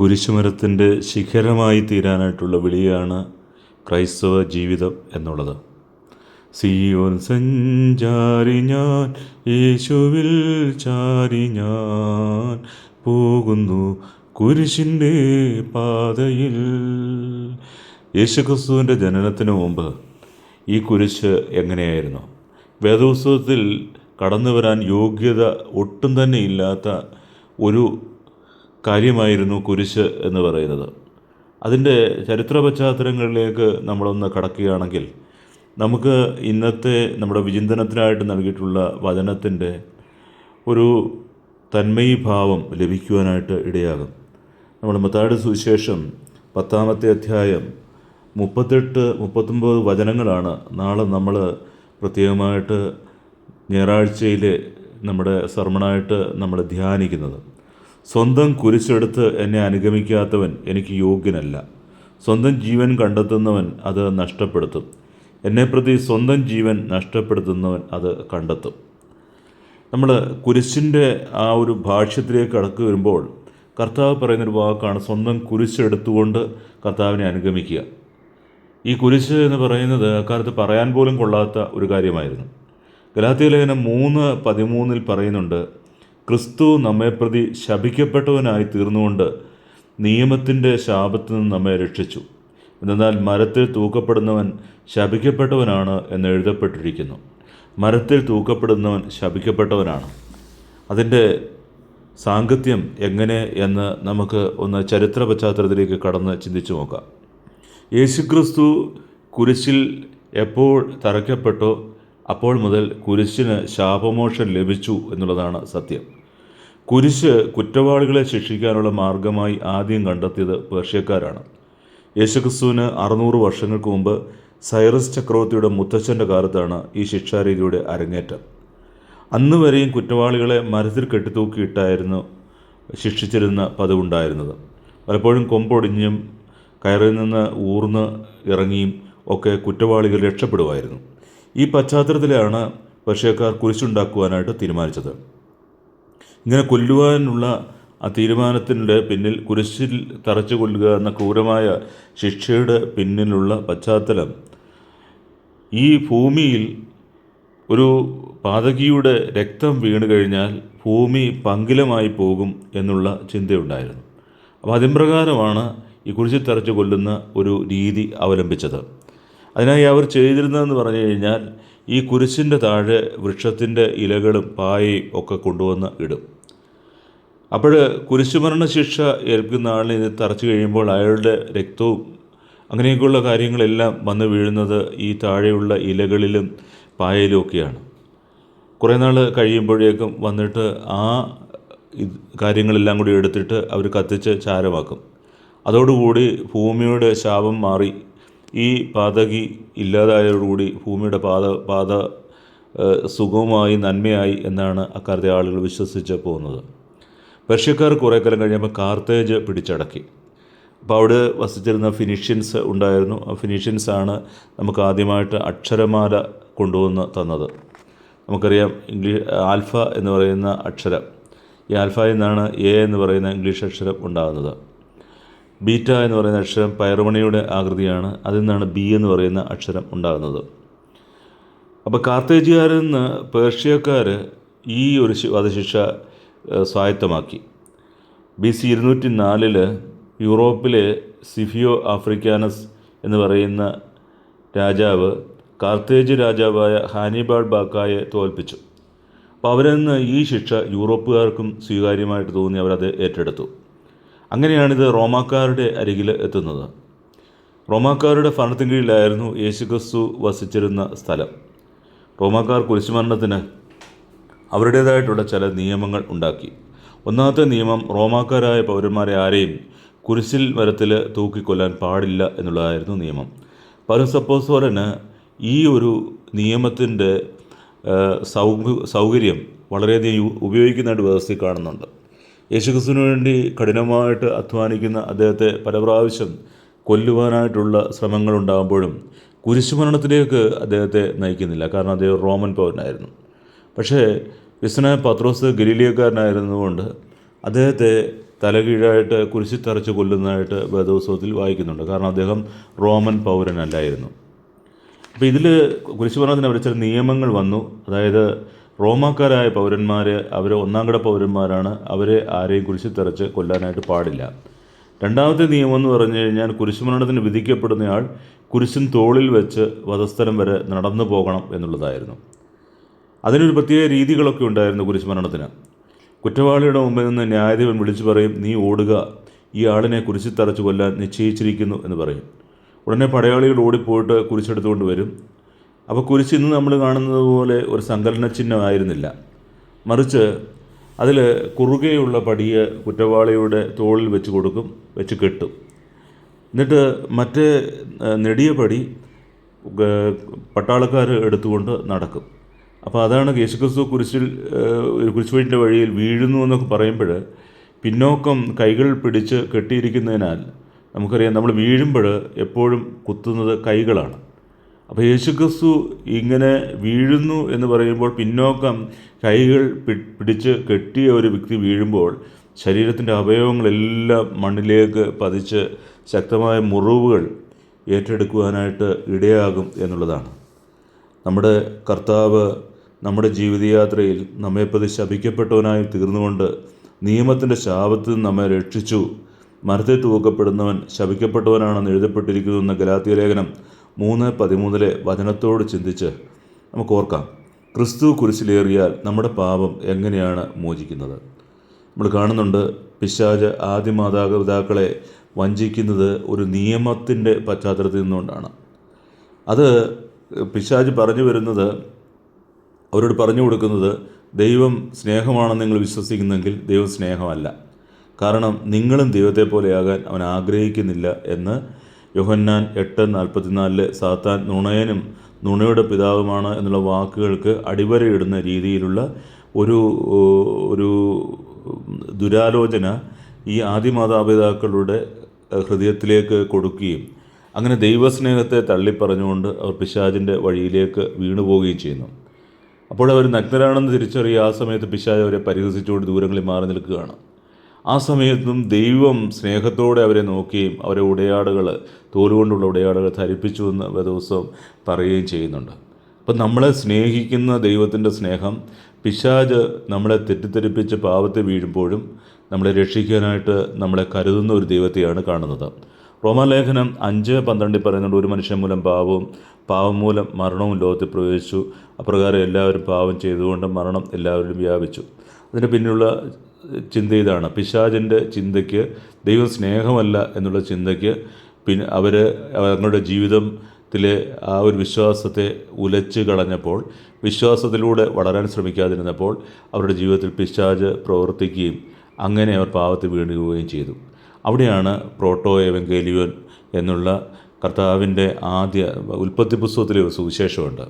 കുരിശുമരത്തിന്റെ ശിഖരമായി തീരാനായിട്ടുള്ള വിളിയാണ് ക്രൈസ്തവ ജീവിതം എന്നുള്ളത്. സിയോൻ സഞ്ചാരി ഞാൻ യേശുവിൽ ചാരി ഞാൻ പോകുന്നു കുരിശിന്റെ പാതയിൽ. യേശുക്രിസ്തുവിന്റെ ജനനത്തിന് മുമ്പ് ഈ കുരിശ് എങ്ങനെയായിരുന്നു? വേദോത്സവത്തിൽ കടന്നു വരാൻ യോഗ്യത ഒട്ടും തന്നെ ഇല്ലാത്ത ഒരു കാര്യമായിരുന്നു കുരിശ് എന്ന് പറയുന്നത്. അതിന്റെ ചരിത്ര പശ്ചാത്തലങ്ങളിലേക്ക് നമ്മളൊന്ന് കടക്കുകയാണെങ്കിൽ നമുക്ക് ഇന്നത്തെ നമ്മുടെ വിചിന്തനത്തിനായിട്ട് നൽകിയിട്ടുള്ള വചനത്തിന്റെ ഒരു തന്മയീഭാവം ലഭിക്കുവാനായിട്ട് ഇടയാകും. നമ്മൾ മത്തായുടെ സുവിശേഷം പത്താമത്തെ അധ്യായം മുപ്പത്തെട്ട് മുപ്പത്തൊമ്പത് വചനങ്ങളാണ് നാളെ നമ്മൾ പ്രത്യേകമായിട്ട് ഞായറാഴ്ചയിലെ നമ്മുടെ സർമ്മണായിട്ട് നമ്മൾ ധ്യാനിക്കുന്നത്. സ്വന്തം കുരിശെടുത്ത് എന്നെ അനുഗമിക്കാത്തവൻ എനിക്ക് യോഗ്യനല്ല. സ്വന്തം ജീവൻ കണ്ടെത്തുന്നവൻ അത് നഷ്ടപ്പെടുത്തും. എന്നെ പ്രതി സ്വന്തം ജീവൻ നഷ്ടപ്പെടുത്തുന്നവൻ അത് കണ്ടെത്തും. നമ്മൾ കുരിശിന്റെ ആ ഒരു ഭാഷ്യത്തിലേക്ക് കടക്ക് വരുമ്പോൾ കർത്താവ് പറയുന്നൊരു വാക്കാണ് സ്വന്തം കുരിശെടുത്തുകൊണ്ട് കർത്താവിനെ അനുഗമിക്കുക. ഈ കുരിശ് എന്ന് പറയുന്നത് അക്കാലത്ത് പറയാൻ പോലും കൊള്ളാത്ത ഒരു കാര്യമായിരുന്നു. ഗലാത്തിയ ലേഖനം മൂന്ന് പതിമൂന്നിൽ പറയുന്നുണ്ട് ക്രിസ്തു നമ്മെ പ്രതി ശപിക്കപ്പെട്ടവനായി തീർന്നുകൊണ്ട് നിയമത്തിന്റെ ശാപത്തിൽ നിന്ന് നമ്മെ രക്ഷിച്ചു. എന്നാൽ മരത്തിൽ തൂക്കപ്പെടുന്നവൻ ശപിക്കപ്പെട്ടവനാണ് എന്ന് എഴുതപ്പെട്ടിരിക്കുന്നു. മരത്തിൽ തൂക്കപ്പെടുന്നവൻ ശപിക്കപ്പെട്ടവനാണ്. അതിന്റെ സാങ്കത്യം എങ്ങനെ എന്ന് നമുക്ക് ഒന്ന് ചരിത്ര പശ്ചാത്തലത്തിലേക്ക് കടന്ന് ചിന്തിച്ചു നോക്കാം. യേശുക്രിസ്തു കുരിശിൽ എപ്പോൾ തറയ്ക്കപ്പെട്ടോ അപ്പോൾ മുതൽ കുരിശിന് ശാപമോക്ഷം ലഭിച്ചു എന്നുള്ളതാണ് സത്യം. കുരിശ് കുറ്റവാളികളെ ശിക്ഷിക്കാനുള്ള മാർഗമായി ആദ്യം കണ്ടെത്തിയത് പേർഷ്യക്കാരാണ്. യേശുക്രിസ്തുവിന് അറുന്നൂറ് വർഷങ്ങൾക്ക് മുമ്പ് സൈറസ് ചക്രവർത്തിയുടെ മുത്തച്ഛന്റെ കാലത്താണ് ഈ ശിക്ഷാരീതിയുടെ അരങ്ങേറ്റം. അന്ന് വരെയും കുറ്റവാളികളെ മരത്തിൽ കെട്ടിത്തൂക്കിയിട്ടായിരുന്നു ശിക്ഷിച്ചിരുന്ന പതിവുണ്ടായിരുന്നത്. പലപ്പോഴും കൊമ്പൊടിഞ്ഞും കയറിൽ നിന്ന് ഊർന്ന് ഇറങ്ങിയും ഒക്കെ കുറ്റവാളികൾ രക്ഷപ്പെടുമായിരുന്നു. ഈ പശ്ചാത്തലത്തിലാണ് പക്ഷേക്കാർ കുരിശുണ്ടാക്കുവാനായിട്ട് തീരുമാനിച്ചത്. ഇങ്ങനെ കൊല്ലുവാനുള്ള ആ തീരുമാനത്തിന്റെ പിന്നിൽ കുരിശിൽ തറച്ചു കൊല്ലുക എന്ന ക്രൂരമായ ശിക്ഷയുടെ പിന്നിലുള്ള പശ്ചാത്തലം ഈ ഭൂമിയിൽ ഒരു പാതകിയുടെ രക്തം വീണ് കഴിഞ്ഞാൽ ഭൂമി പങ്കിലമായി പോകും എന്നുള്ള ചിന്തയുണ്ടായിരുന്നു. അപ്പോൾ അതിൻ പ്രകാരമാണ് ഈ കുരിശിൽ തറച്ച് കൊല്ലുന്ന ഒരു രീതി അവലംബിച്ചത്. അതിനായി അവർ ചെയ്തിരുന്നതെന്ന് പറഞ്ഞു കഴിഞ്ഞാൽ ഈ കുരിശിന്റെ താഴെ വൃക്ഷത്തിന്റെ ഇലകളും പായയും ഒക്കെ കൊണ്ടുവന്ന് ഇടും. അപ്പോൾ കുരിശുമരണ ശിക്ഷ ഏൽപ്പിക്കുന്ന ആളിനെ ഇത് തറച്ചു കഴിയുമ്പോൾ അയാളുടെ രക്തവും അങ്ങനെയൊക്കെയുള്ള കാര്യങ്ങളെല്ലാം വന്ന് വീഴുന്നത് ഈ താഴെയുള്ള ഇലകളിലും പായയിലും ഒക്കെയാണ്. കുറേ നാൾ കഴിയുമ്പോഴേക്കും വന്നിട്ട് ആ കാര്യങ്ങളെല്ലാം കൂടി എടുത്തിട്ട് അവർ കത്തിച്ച് ചാരമാക്കും. അതോടുകൂടി ഭൂമിയുടെ ശാപം മാറി ഈ പാതകി ഇല്ലാതായതോടുകൂടി ഭൂമിയുടെ പാത പാത സുഖമായി നന്മയായി എന്നാണ് അക്കാലത്തെ ആളുകൾ വിശ്വസിച്ച് പോകുന്നത്. പേർഷ്യക്കാർ കുറേ കാലം കഴിഞ്ഞപ്പോൾ കാർത്തേജ് പിടിച്ചടക്കി. അപ്പോൾ അവിടെ വസിച്ചിരുന്ന ഫിനിഷ്യൻസ് ഉണ്ടായിരുന്നു. ആ ഫിനിഷ്യൻസാണ് നമുക്ക് ആദ്യമായിട്ട് അക്ഷരമാല കൊണ്ടുവന്ന് തന്നത്. നമുക്കറിയാം ഇംഗ്ലീഷ് ആൽഫ എന്ന് പറയുന്ന അക്ഷരം. ഈ ആൽഫ എന്നാണ് എ എന്ന് പറയുന്ന ഇംഗ്ലീഷ് അക്ഷരം ഉണ്ടാകുന്നത്. ബീറ്റ എന്ന് പറയുന്ന അക്ഷരം പയറുമണിയുടെ ആകൃതിയാണ്. അതിൽ നിന്നാണ് ബി എന്ന് പറയുന്ന അക്ഷരം ഉണ്ടാകുന്നത്. അപ്പോൾ കാർത്തേജുകാരിൽ നിന്ന് പേർഷ്യക്കാർ ഈ ഒരു വധശിക്ഷ സ്വായത്തമാക്കി. ബി സി ഇരുന്നൂറ്റി നാലിൽ യൂറോപ്പിലെ സിഫിയോ ആഫ്രിക്കാനസ് എന്ന് പറയുന്ന രാജാവ് കാർത്തേജ് രാജാവായ ഹാനിബാൾ ബാക്കായെ തോൽപ്പിച്ചു. അപ്പോൾ അവരിൽ നിന്ന് ഈ ശിക്ഷ യൂറോപ്പുകാർക്കും സ്വീകാര്യമായിട്ട് തോന്നി അവരത് ഏറ്റെടുത്തു. അങ്ങനെയാണിത് റോമാക്കാരുടെ അരികിൽ എത്തുന്നത്. റോമാക്കാരുടെ ഭരണത്തിന് കീഴിലായിരുന്നു യേശുക്രിസ്തു വസിച്ചിരുന്ന സ്ഥലം. റോമാക്കാർ കുരിശുമരണത്തിന് അവരുടേതായിട്ടുള്ള ചില നിയമങ്ങൾ ഉണ്ടാക്കി. ഒന്നാമത്തെ നിയമം റോമാക്കാരായ പൗരന്മാരെ ആരെയും കുരിശിൽ മരത്തിൽ തൂക്കിക്കൊല്ലാൻ പാടില്ല എന്നുള്ളതായിരുന്നു നിയമം. പൗരസപ്പോസോലന് ഈ ഒരു നിയമത്തിന്റെ സൗക സൗകര്യം വളരെയധികം ഉപയോഗിക്കുന്നതായിട്ട് വ്യവസ്ഥയിൽ കാണുന്നുണ്ട്. യേശുക്രിസ്തുവിന് വേണ്ടി കഠിനമായിട്ട് അധ്വാനിക്കുന്ന അദ്ദേഹത്തെ പല പ്രാവശ്യം കൊല്ലുവാനായിട്ടുള്ള ശ്രമങ്ങൾ ഉണ്ടാകുമ്പോഴും കുരിശുമരണത്തിലേക്ക് അദ്ദേഹത്തെ നയിക്കുന്നില്ല. കാരണം അദ്ദേഹം റോമൻ പൗരനായിരുന്നു. പക്ഷേ വിസ്വനായ പത്രോസ് ഗലീലിയക്കാരനായിരുന്നുകൊണ്ട് അദ്ദേഹത്തെ തലകീഴായിട്ട് കുരിശി തറച്ച് കൊല്ലുന്നതായിട്ട് വേദോത്സവത്തിൽ വായിക്കുന്നുണ്ട്. കാരണം അദ്ദേഹം റോമൻ പൗരനല്ലായിരുന്നു. അപ്പോൾ ഇതിൽ കുരിശുമരണത്തിന് അവർ ചില നിയമങ്ങൾ വന്നു. അതായത് റോമാക്കാരായ പൗരന്മാർ അവർ ഒന്നാം കിട പൗരന്മാരാണ്. അവരെ ആരെയും കുരിശിൽ തെറച്ച് കൊല്ലാനായിട്ട് പാടില്ല. രണ്ടാമത്തെ നിയമം എന്ന് പറഞ്ഞു കഴിഞ്ഞാൽ കുരിശുമരണത്തിന് വിധിക്കപ്പെടുന്നയാൾ കുരിശും തോളിൽ വെച്ച് വധസ്ഥലം വരെ നടന്നു പോകണം എന്നുള്ളതായിരുന്നു. അതിനൊരു പ്രത്യേക രീതികളൊക്കെ ഉണ്ടായിരുന്നു കുരിശുമരണത്തിന്. കുറ്റവാളിയുടെ മുമ്പിൽ നിന്ന് ന്യായാധിപൻ വിളിച്ചു പറയും നീ ഓടുക. ഈ ആളിനെ കുരിശിൽ തറച്ച് കൊല്ലാൻ നിശ്ചയിച്ചിരിക്കുന്നു എന്ന് പറയും. ഉടനെ പടയാളികൾ ഓടിപ്പോയിട്ട് കുരിശെടുത്തുകൊണ്ട് വരും. അപ്പോൾ കുരിശ് ഇന്ന് നമ്മൾ കാണുന്നത് പോലെ ഒരു സങ്കലന ചിഹ്നമായിരുന്നില്ല. മറിച്ച് അതിൽ കുറുകെയുള്ള പടിയെ കുറ്റവാളിയുടെ തോളിൽ വെച്ച് കൊടുക്കും വെച്ച് കെട്ടും. എന്നിട്ട് മറ്റേ നെടിയ പടി പട്ടാളക്കാർ എടുത്തുകൊണ്ട് നടക്കും. അപ്പോൾ അതാണ് യേശുക്രിസ്തു കുരിശിൽ കുരിശുവഴിന്റെ വഴിയിൽ വീഴുന്നു എന്നൊക്കെ പറയുമ്പോൾ പിന്നോക്കം കൈകൾ പിടിച്ച് കെട്ടിയിരിക്കുന്നതിനാൽ നമുക്കറിയാം നമ്മൾ വീഴുമ്പോൾ എപ്പോഴും കുത്തുന്നത് കൈകളാണ്. അപ്പോൾ യേശുക്രിസ്തു ഇങ്ങനെ വീഴുന്നു എന്ന് പറയുമ്പോൾ പിന്നോക്കം കൈകൾ പിടിച്ച് കെട്ടിയ ഒരു വ്യക്തി വീഴുമ്പോൾ ശരീരത്തിന്റെ അവയവങ്ങളെല്ലാം മണ്ണിലേക്ക് പതിച്ച് ശക്തമായ മുറിവുകൾ ഏറ്റെടുക്കുവാനായിട്ട് ഇടയാകും എന്നുള്ളതാണ്. നമ്മുടെ കർത്താവ് നമ്മുടെ ജീവിതയാത്രയിൽ നമ്മെ പ്രതി ശപിക്കപ്പെട്ടവനായി തീർന്നുകൊണ്ട് നിയമത്തിന്റെ ശാപത്തിൽ നിന്ന് നമ്മെ രക്ഷിച്ചു. മരത്തെ തൂക്കപ്പെടുന്നവൻ ശപിക്കപ്പെട്ടവനാണെന്ന് എഴുതപ്പെട്ടിരിക്കുന്നു എന്ന ഗലാത്തിയ ലേഖനം മൂന്ന് പതിമൂന്നിലെ വചനത്തോട് ചിന്തിച്ച് നമുക്ക് ഓർക്കാം. ക്രിസ്തു കുരിശിലേറിയാൽ നമ്മുടെ പാപം എങ്ങനെയാണ് മോചിക്കുന്നത്? നമ്മൾ കാണുന്നുണ്ട് പിശാജ് ആദ്യ മാതാപിതാക്കളെ വഞ്ചിക്കുന്നത് ഒരു നിയമത്തിന്റെ പശ്ചാത്തലത്തിൽ നിന്നുകൊണ്ടാണ്. അത് പിശാജ് പറഞ്ഞു വരുന്നത് അവരോട് പറഞ്ഞു കൊടുക്കുന്നത് ദൈവം സ്നേഹമാണെന്ന് നിങ്ങൾ വിശ്വസിക്കുന്നെങ്കിൽ ദൈവം സ്നേഹമല്ല. കാരണം നിങ്ങളും ദൈവത്തെ പോലെയാകാൻ അവൻ ആഗ്രഹിക്കുന്നില്ല എന്ന് യോഹന്നാൻ എട്ട് നാൽപ്പത്തിനാലിലെ സാത്താൻ നുണയനും നുണയുടെ പിതാവുമാണ് എന്നുള്ള വാക്കുകൾക്ക് അടിവരയിടുന്ന രീതിയിലുള്ള ഒരു ഒരു ദുരാലോചന ഈ ആദിമാതാപിതാക്കളുടെ ഹൃദയത്തിലേക്ക് കൊടുക്കുകയും അങ്ങനെ ദൈവസ്നേഹത്തെ തള്ളിപ്പറഞ്ഞുകൊണ്ട് അവർ പിശാചിന്റെ വഴിയിലേക്ക് വീണുപോവുകയും ചെയ്യുന്നു. അപ്പോൾ അവർ നഗ്നരാണെന്ന് തിരിച്ചറിയ ആ സമയത്ത് പിശാജ് അവരെ പരിഹസിച്ചുകൊണ്ട് ദൂരങ്ങളിൽ മാറി നിൽക്കുകയാണ്. ആ സമയത്തും ദൈവം സ്നേഹത്തോടെ അവരെ നോക്കുകയും അവരെ ഉടയാടുകൾ തോലുകൊണ്ടുള്ള ഉടയാടുകൾ ധരിപ്പിച്ചു എന്ന് വേദോത്സവം പറയുകയും ചെയ്യുന്നുണ്ട്. അപ്പം നമ്മളെ സ്നേഹിക്കുന്ന ദൈവത്തിന്റെ സ്നേഹം പിശാജ് നമ്മളെ തെറ്റിദ്ധരിപ്പിച്ച് പാവത്തെ വീഴുമ്പോഴും നമ്മളെ രക്ഷിക്കാനായിട്ട് നമ്മളെ കരുതുന്ന ഒരു ദൈവത്തെയാണ് കാണുന്നത്. റോമാലേഖനം അഞ്ച് പന്ത്രണ്ടിൽ പറയുന്നുണ്ട് ഒരു മനുഷ്യൻ മൂലം പാവവും പാവം മൂലം മരണവും ലോകത്തിൽ പ്രവേശിച്ചു. അപ്രകാരം എല്ലാവരും പാവം ചെയ്തുകൊണ്ട് മരണം എല്ലാവരും വ്യാപിച്ചു. അതിന് പിന്നിലുള്ള ചിന്ത ഇതാണ്. പിശാചിന്റെ ചിന്തയ്ക്ക് ദൈവം സ്നേഹമല്ല എന്നുള്ള ചിന്തയ്ക്ക് പിന്നെ അവർ അവരുടെ ജീവിതത്തിലെ ആ ഒരു വിശ്വാസത്തെ ഉലച്ച് കളഞ്ഞപ്പോൾ വിശ്വാസത്തിലൂടെ വളരാൻ ശ്രമിക്കാതിരുന്നപ്പോൾ അവരുടെ ജീവിതത്തിൽ പിശാജ് പ്രവർത്തിക്കുകയും അങ്ങനെ അവർ പാവത്തിൽ വീണുകയും ചെയ്തു. അവിടെയാണ് പ്രോട്ടോ എവങ്കേലിയോൻ എന്നുള്ള കർത്താവിന്റെ ആദ്യ ഉൽപ്പത്തി പുസ്തകത്തിലെ ഒരു സുവിശേഷമുണ്ട്.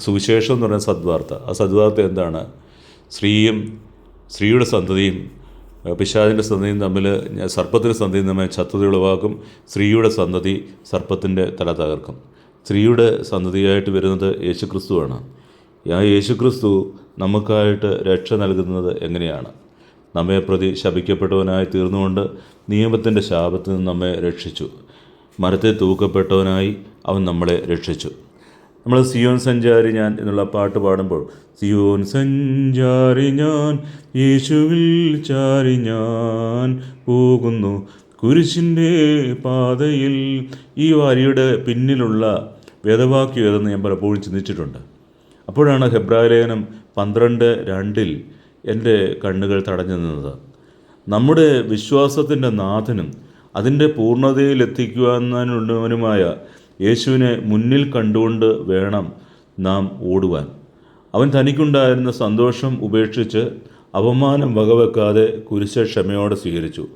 സുവിശേഷം എന്ന് പറയുന്ന സദ്വാർത്ത. ആ സദ്വാർത്ത എന്താണ്? സ്ത്രീയും സ്ത്രീയുടെ സന്തതിയും പിശാദിന്റെ സന്തതിയും തമ്മിൽ സർപ്പത്തിന്റെ സന്തതിയും തമ്മിൽ ശത്രുത ഉളവാക്കും. സ്ത്രീയുടെ സന്തതി സർപ്പത്തിന്റെ തല തകർക്കും. സ്ത്രീയുടെ സന്തതിയായിട്ട് വരുന്നത് യേശുക്രിസ്തുവാണ്. ആ യേശുക്രിസ്തു നമുക്കായിട്ട് രക്ഷ നൽകുന്നത് എങ്ങനെയാണ്? നമ്മെ പ്രതി ശപിക്കപ്പെട്ടവനായി തീർന്നുകൊണ്ട് നിയമത്തിന്റെ ശാപത്തിൽ നിന്ന് നമ്മെ രക്ഷിച്ചു. മരത്തെ തൂക്കപ്പെട്ടവനായി അവൻ നമ്മളെ രക്ഷിച്ചു. നമ്മൾ സിയോൻ സഞ്ചാരി ഞാൻ എന്നുള്ള പാട്ട് പാടുമ്പോൾ സിയോൻ സഞ്ചാരി ഞാൻ യേശുവിൽ ചാരി ഞാൻ പോകുന്നു. കുരിശിന്റെ പാതയിൽ ഈ വാരിയുടെ പിന്നിലുള്ള വേദവാക്യം ഏതെന്ന് ഞാൻ പലപ്പോഴും ചിന്തിച്ചിട്ടുണ്ട്. അപ്പോഴാണ് ഹെബ്രായ ലേഖനം പന്ത്രണ്ട് രണ്ടിൽ എന്റെ കണ്ണുകൾ തടഞ്ഞു നിന്നത്. നമ്മുടെ വിശ്വാസത്തിന്റെ നാഥനും അതിന്റെ പൂർണതയിലെത്തിക്കുവാനുള്ളവനുമായ യേശുവിനെ മുന്നിൽ കണ്ടുകൊണ്ട് വേണം നാം ഓടുവാൻ. അവൻ തനിക്കുണ്ടായിരുന്ന സന്തോഷം ഉപേക്ഷിച്ച് അപമാനം വകവെക്കാതെ കുരിശ ക്ഷമയോടെ സ്വീകരിച്ചു.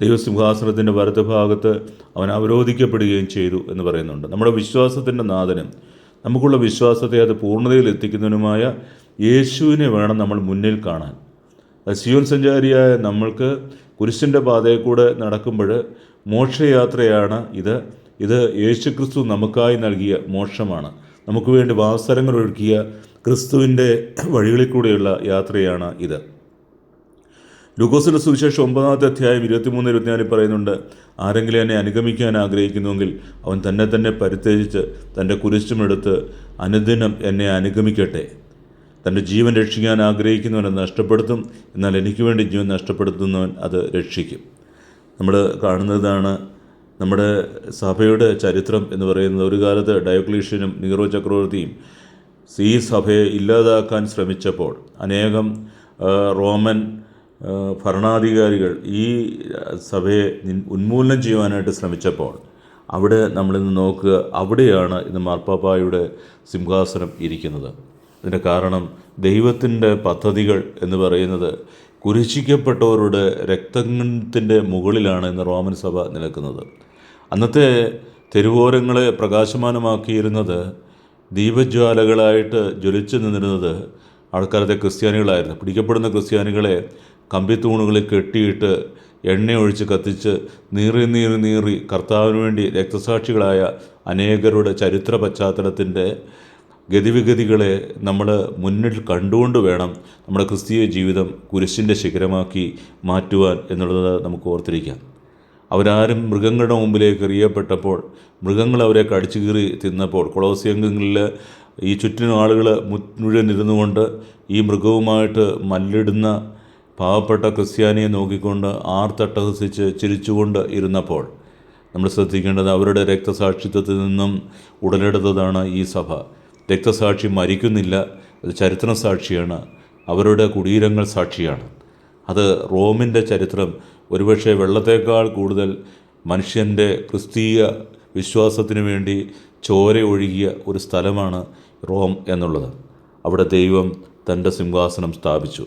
ദൈവസിംഹാസനത്തിന്റെ വലതുഭാഗത്ത് അവൻ അവരോധിക്കപ്പെടുകയും ചെയ്തു എന്ന് പറയുന്നുണ്ട്. നമ്മുടെ വിശ്വാസത്തിന്റെ നാഥനും നമുക്കുള്ള വിശ്വാസത്തെ അത് പൂർണതയിൽ എത്തിക്കുന്നതിനുമായ യേശുവിനെ വേണം നമ്മൾ മുന്നിൽ കാണാൻ. സിയോൻ സഞ്ചാരിയായ നമ്മൾക്ക് കുരിശിന്റെ പാതയിൽ കൂടെ നടക്കുമ്പോൾ മോക്ഷയാത്രയാണ് ഇത്. ഇത് യേശുക്രിസ്തു നമുക്കായി നൽകിയ മോക്ഷമാണ്. നമുക്ക് വേണ്ടി വാസരങ്ങൾ ഒരുക്കിയ ക്രിസ്തുവിന്റെ വഴികളിൽ കൂടെയുള്ള യാത്രയാണ് ഇത്. ലുഗോസിന്റെ സുവിശേഷം ഒമ്പതാമത്തെ അധ്യായം ഇരുപത്തിമൂന്ന് ഇരുപത്തിനാലിൽ പറയുന്നുണ്ട് ആരെങ്കിലും എന്നെ അനുഗമിക്കാൻ ആഗ്രഹിക്കുന്നുവെങ്കിൽ അവൻ തന്നെ തന്നെ പരിത്യജിച്ച് തന്റെ കുരിശുമെടുത്ത് അനുദിനം എന്നെ അനുഗമിക്കട്ടെ. തന്റെ ജീവൻ രക്ഷിക്കാൻ ആഗ്രഹിക്കുന്നവനെ നഷ്ടപ്പെടുത്തും എന്നാൽ എനിക്ക് വേണ്ടി ജീവൻ നഷ്ടപ്പെടുത്തുന്നവൻ അത് രക്ഷിക്കും. നമ്മൾ കാണുന്നതാണ് നമ്മുടെ സഭയുടെ ചരിത്രം എന്ന് പറയുന്നത് ഒരു കാലത്ത് ഡയോക്ലീഷ്യനും നീറോ ചക്രവർത്തിയും ഈ സഭയെ ഇല്ലാതാക്കാൻ ശ്രമിച്ചപ്പോൾ അനേകം റോമൻ ഭരണാധികാരികൾ ഈ സഭയെ ഉന്മൂലനം ചെയ്യുവാനായിട്ട് ശ്രമിച്ചപ്പോൾ അവിടെ നമ്മളിന്ന് നോക്കുക അവിടെയാണ് ഇന്ന് മാർപ്പാപ്പായുടെ സിംഹാസനം ഇരിക്കുന്നത്. അതിന്റെ കാരണം ദൈവത്തിന്റെ പദ്ധതികൾ എന്ന് പറയുന്നത് കുരിശിക്കപ്പെട്ടവരുടെ രക്തത്തിന്റെ മുകളിലാണ് ഇന്ന് റോമൻ സഭ നിൽക്കുന്നത് അന്നത്തെ തെരുവോരങ്ങളെ പ്രകാശമാനമാക്കിയിരുന്നത് ദീപജ്വാലകളായിട്ട് ജ്വലിച്ചു നിന്നിരുന്നത് ആൾക്കാരത്തെ ക്രിസ്ത്യാനികളായിരുന്നു. പിടിക്കപ്പെടുന്ന ക്രിസ്ത്യാനികളെ കമ്പിത്തൂണുകളിൽ കെട്ടിയിട്ട് എണ്ണയൊഴിച്ച് കത്തിച്ച് നീറി നീറി നീറി കർത്താവിന് വേണ്ടി രക്തസാക്ഷികളായ അനേകരുടെ ചരിത്ര പശ്ചാത്തലത്തിന്റെ ഗതിവിഗതികളെ നമ്മൾ മുന്നിൽ കണ്ടുകൊണ്ട് വേണം നമ്മുടെ ക്രിസ്തീയ ജീവിതം കുരിശിന്റെ ശിഖരമാക്കി മാറ്റുവാൻ എന്നുള്ളത് നമുക്ക് ഓർത്തിരിക്കാം. അവരാരും മൃഗങ്ങളുടെ മുമ്പിലേക്ക് എറിയപ്പെട്ടപ്പോൾ മൃഗങ്ങൾ അവരെ കടിച്ചു കീറി തിന്നപ്പോൾ കൊളോസിയങ്ങളിൽ ഈ ചുറ്റിനും ആളുകൾ മുഴുവൻ ഈ മൃഗവുമായിട്ട് മല്ലിടുന്ന പാവപ്പെട്ട ക്രിസ്ത്യാനിയെ നോക്കിക്കൊണ്ട് ആർത്തട്ടഹസിച്ച് ചിരിച്ചുകൊണ്ട് ഇരുന്നപ്പോൾ നമ്മൾ ശ്രദ്ധിക്കേണ്ടത് അവരുടെ രക്തസാക്ഷിത്വത്തിൽ നിന്നും ഉടലെടുത്തതാണ് ഈ സഭ. രക്തസാക്ഷി മരിക്കുന്നില്ല. അത് ചരിത്ര സാക്ഷിയാണ്. അവരുടെ കുടീരങ്ങൾ സാക്ഷിയാണ്. അത് റോമിന്റെ ചരിത്രം. ഒരുപക്ഷെ വെള്ളത്തേക്കാൾ കൂടുതൽ മനുഷ്യന്റെ ക്രിസ്തീയ വിശ്വാസത്തിന് വേണ്ടി ചോര ഒഴുകിയ ഒരു സ്ഥലമാണ് റോം എന്നുള്ളത്. അവിടെ ദൈവം തന്റെ സിംഹാസനം സ്ഥാപിച്ചു.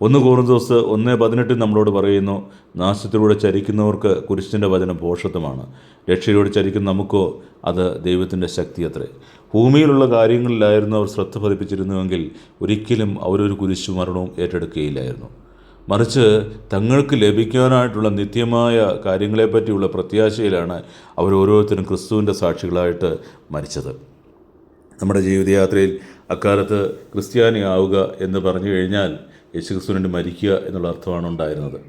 ഒന്ന് കോറിന്തോസ് ഒന്ന് പതിനെട്ടിൽ നമ്മളോട് പറയുന്നു നാശത്തിലൂടെ ചരിക്കുന്നവർക്ക് കുരിശിന്റെ വചനം പോഷത്വമാണ് രക്ഷയിലൂടെ ചരിക്കുന്ന നമുക്കോ അത് ദൈവത്തിന്റെ ശക്തി അത്രേ ഭൂമിയിലുള്ള കാര്യങ്ങളിലായിരുന്നു അവർ ശ്രദ്ധ പതിപ്പിച്ചിരുന്നുവെങ്കിൽ ഒരിക്കലും അവരൊരു കുരിശു മരണവും ഏറ്റെടുക്കുകയില്ലായിരുന്നു. മറിച്ച് തങ്ങൾക്ക് ലഭിക്കാനായിട്ടുള്ള നിത്യമായ കാര്യങ്ങളെപ്പറ്റിയുള്ള പ്രത്യാശയിലാണ് അവർ ഓരോരുത്തരും ക്രിസ്തുവിന്റെ സാക്ഷികളായിട്ട് മരിച്ചത്. നമ്മുടെ ജീവിതയാത്രയിൽ അക്കാലത്ത് ക്രിസ്ത്യാനി ആവുക എന്ന് പറഞ്ഞു കഴിഞ്ഞാൽ യേശു ക്രിസ്തുവിന്റെ മരിക്കുക എന്നുള്ള അർത്ഥമാണ് ഉണ്ടായിരുന്നത്.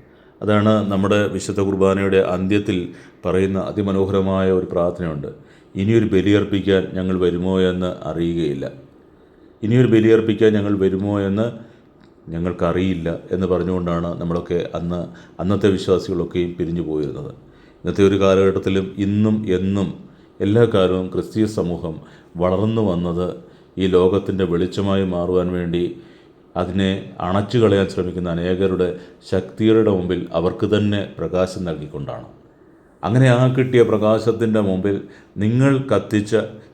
അതാണ് നമ്മുടെ വിശുദ്ധ കുർബാനയുടെ അന്ത്യത്തിൽ പറയുന്ന അതിമനോഹരമായ ഒരു പ്രാർത്ഥനയുണ്ട്. ഇനിയൊരു ബലിയർപ്പിക്കാൻ ഞങ്ങൾ വരുമോ എന്ന് അറിയുകയില്ല. ഇനിയൊരു ബലിയർപ്പിക്കാൻ ഞങ്ങൾ വരുമോ എന്ന് ഞങ്ങൾക്കറിയില്ല എന്ന് പറഞ്ഞുകൊണ്ടാണ് നമ്മളൊക്കെ അന്ന് അന്നത്തെ വിശ്വാസികളൊക്കെയും പിരിഞ്ഞു പോയിരുന്നത്. ഇന്നത്തെ ഒരു കാലഘട്ടത്തിലും ഇന്നും എന്നും എല്ലാ കാലവും ക്രിസ്തീയ സമൂഹം വളർന്നു വന്നത് ഈ ലോകത്തിന്റെ വെളിച്ചമായി മാറുവാൻ വേണ്ടി അതിനെ അണച്ചു കളയാൻ ശ്രമിക്കുന്ന അനേകരുടെ ശക്തികളുടെ മുമ്പിൽ അവർക്ക് തന്നെ പ്രകാശം നൽകിക്കൊണ്ടാണ്. അങ്ങനെ ആ കിട്ടിയ പ്രകാശത്തിന്റെ മുമ്പിൽ നിങ്ങൾ കത്തിച്ച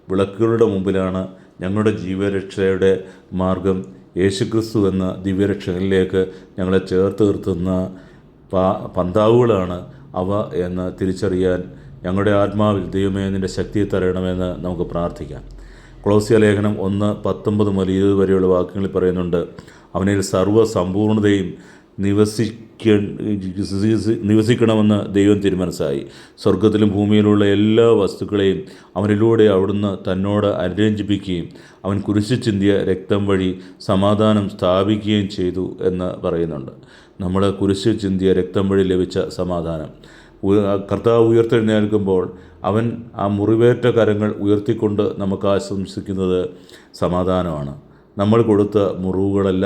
വിളക്കുകളുടെ മുമ്പിലാണ് ഞങ്ങളുടെ ജീവരക്ഷയുടെ മാർഗം. യേശുക്രിസ്തു എന്ന ദിവ്യരക്ഷകളിലേക്ക് ഞങ്ങളെ ചേർത്ത് നിർത്തുന്ന പന്താവുകളാണ് അവ എന്ന് തിരിച്ചറിയാൻ ഞങ്ങളുടെ ആത്മാവിൽ ദൈവമേ നിന്റെ ശക്തിയെ തരണമെന്ന് നമുക്ക് പ്രാർത്ഥിക്കാം. ക്ലോസിയ ലേഖനം ഒന്ന് പത്തൊമ്പത് മുതൽ ഇരുപത് വരെയുള്ള വാക്യങ്ങളിൽ പറയുന്നുണ്ട് അവനിൽ സർവ സമ്പൂർണതയും നിവസിക്ക നിവസിക്കണമെന്ന് ദൈവം തിരുമനസ്സായി. സ്വർഗത്തിലും ഭൂമിയിലുള്ള എല്ലാ വസ്തുക്കളെയും അവനിലൂടെ അവിടുന്ന് തന്നോട് അനുരഞ്ജിപ്പിക്കുകയും അവൻ കുരിശു ചിന്തിയ രക്തം വഴി സമാധാനം സ്ഥാപിക്കുകയും ചെയ്തു എന്ന് പറയുന്നുണ്ട്. നമ്മൾ കുരിശു ചിന്തിയ രക്തം വഴി ലഭിച്ച സമാധാനം. കർത്താവ് ഉയർത്തെഴുന്നേൽക്കുമ്പോൾ അവൻ ആ മുറിവേറ്റ കരങ്ങൾ ഉയർത്തിക്കൊണ്ട് നമുക്ക് ആശംസിക്കുന്നത് സമാധാനമാണ്. നമ്മൾ കൊടുത്ത മുറിവുകളല്ല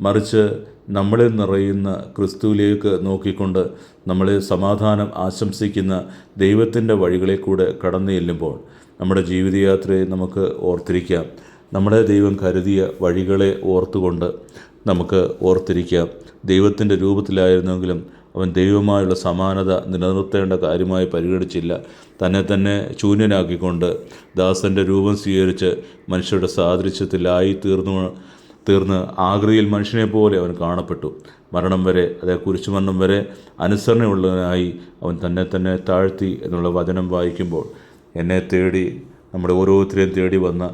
മറിച്ച് നമ്മളിൽ നിറയുന്ന ക്രിസ്തുവിലേക്ക് നോക്കിക്കൊണ്ട് നമ്മളെ സമാധാനം ആശംസിക്കുന്ന ദൈവത്തിന്റെ വഴികളിൽ കൂടെ കടന്നു ചെല്ലുമ്പോൾ നമ്മുടെ ജീവിതയാത്രയെ നമുക്ക് ഓർത്തിരിക്കാം. നമ്മുടെ ദൈവം കരുതിയ വഴികളെ ഓർത്തുകൊണ്ട് നമുക്ക് ഓർത്തിരിക്കാം. ദൈവത്തിന്റെ രൂപത്തിലായിരുന്നെങ്കിലും അവൻ ദൈവമായുള്ള സമാനത നിലനിർത്തേണ്ട കാര്യമായി പരിഗണിച്ചില്ല. തന്നെ തന്നെ ശൂന്യനാക്കിക്കൊണ്ട് ദാസന്റെ രൂപം സ്വീകരിച്ച് മനുഷ്യരുടെ സാദൃശ്യത്തിലായി തീർന്നു തീർന്ന് ആകൃതിയിൽ മനുഷ്യനെ പോലെ അവൻ കാണപ്പെട്ടു. മരണം വരെ അതേ കുരിശുമരണം വരെ അനുസരണയുള്ളവനായി അവൻ തന്നെ തന്നെ താഴ്ത്തി എന്നുള്ള വചനം വായിക്കുമ്പോൾ എന്നെ തേടി നമ്മുടെ ഓരോരുത്തരെയും തേടി വന്ന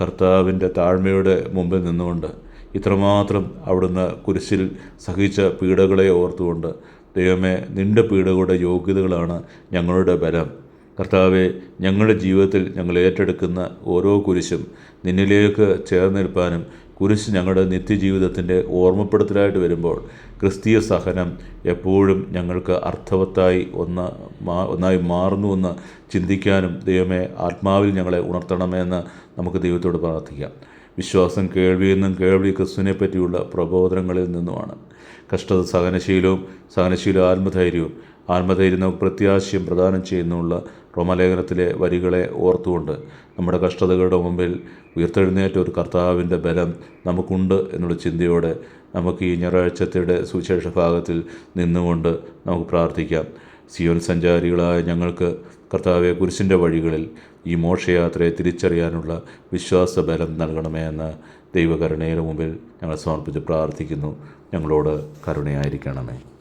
കർത്താവിന്റെ താഴ്മയുടെ മുമ്പിൽ നിന്നുകൊണ്ട് ഇത്രമാത്രം അവിടുന്ന് കുരിശിൽ സഹിച്ച പീഡകളെ ഓർത്തുകൊണ്ട് ദൈവമേ നിന്റെ പീഡകളുടെ യോഗ്യതകളാണ് ഞങ്ങളുടെ ബലം. കർത്താവെ ഞങ്ങളുടെ ജീവിതത്തിൽ ഞങ്ങൾ ഏറ്റെടുക്കുന്ന ഓരോ കുരിശും നിന്നിലേക്ക് ചേർന്നിരുപ്പാനും കുരിശ് ഞങ്ങളുടെ നിത്യജീവിതത്തിന്റെ ഓർമ്മപ്പെടുത്തലായിട്ട് വരുമ്പോൾ ക്രിസ്തീയ സഹനം എപ്പോഴും ഞങ്ങൾക്ക് അർത്ഥവത്തായി ഒന്ന് ഒന്നായി മാറുന്നുവെന്ന് ചിന്തിക്കാനും ദൈവമേ ആത്മാവിൽ ഞങ്ങളെ ഉണർത്തണമെന്ന് നമുക്ക് ദൈവത്തോട് പ്രാർത്ഥിക്കാം. വിശ്വാസം കേൾവിയിൽ നിന്നും കേൾവി ക്രിസ്തുവിനെ പറ്റിയുള്ള പ്രബോധനങ്ങളിൽ നിന്നുമാണ്. കഷ്ടത സഹനശീലവും സഹനശീല ആത്മധൈര്യവും ആത്മധൈര്യം നമുക്ക് പ്രത്യാശയും പ്രദാനം ചെയ്യുന്നുള്ള റോമലേഖനത്തിലെ വരികളെ ഓർത്തുകൊണ്ട് നമ്മുടെ കഷ്ടതകളുടെ മുമ്പിൽ ഉയർത്തെഴുന്നേറ്റ ഒരു കർത്താവിന്റെ ബലം നമുക്കുണ്ട് എന്നുള്ള ചിന്തയോടെ നമുക്ക് ഈ ഞായറാഴ്ചത്തെ സുവിശേഷ ഭാഗത്തിൽ നിന്നുകൊണ്ട് നമുക്ക് പ്രാർത്ഥിക്കാം. സിയോൻ സഞ്ചാരികളായ ഞങ്ങൾക്ക് കർത്താവെ കുരിശിന്റെ വഴികളിൽ ഈ മോക്ഷയാത്രയെ തിരിച്ചറിയാനുള്ള വിശ്വാസ ബലം നൽകണമേ എന്ന് ദൈവകരുണയുടെ മുമ്പിൽ ഞങ്ങൾ സമർപ്പിച്ച് പ്രാർത്ഥിക്കുന്നു. ഞങ്ങളോട് കരുണയായിരിക്കണമേ.